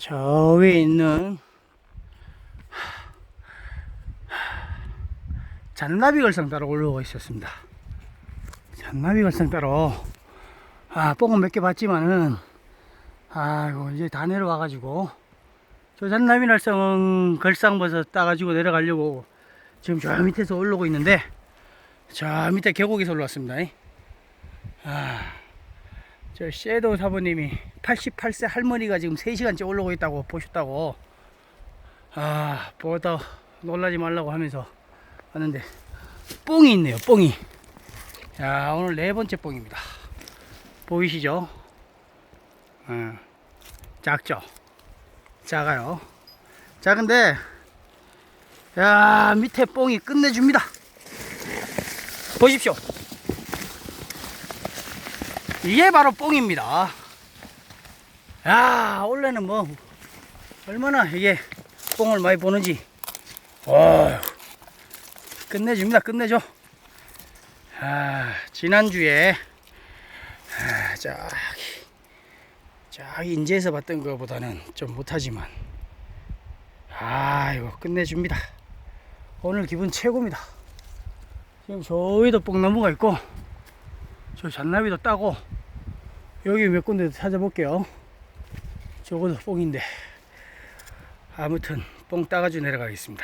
저 위에 있는 잔나비 걸상 따로 올라오고 있었습니다. 잔나비 걸상 따로 아 뽕은 몇 개 봤지만은 아이고 이제 다 내려와가지고 저 잔나비 날성은 걸상버섯 따가지고 내려가려고 지금 저 밑에서 올라오고 있는데 저 밑에 계곡에서 올라왔습니다. 아, 저 섀도우 사부님이 88세 할머니가 지금 3시간째 올라오고 있다고 보셨다고. 아 보다 놀라지 말라고 하면서 왔는데 뽕이 있네요 뽕이. 자 오늘 네 번째 뽕입니다. 보이시죠? 어, 작죠? 작아요. 작은데 야 밑에 뽕이 끝내줍니다. 보십시오 이게 바로 뽕입니다. 야 원래는 뭐 얼마나 이게 뽕을 많이 보는지. 어휴 끝내줍니다 끝내줘. 아 지난주에 아, 저기 저기 인제에서 봤던 것보다는 좀 못하지만. 아 이거 끝내줍니다. 오늘 기분 최고입니다. 지금 저기도 뽕나무가 있고 저 잔나비도 따고 여기 몇 군데 찾아볼게요. 저거도 뽕인데. 아무튼 뽕 따가지고 내려가겠습니다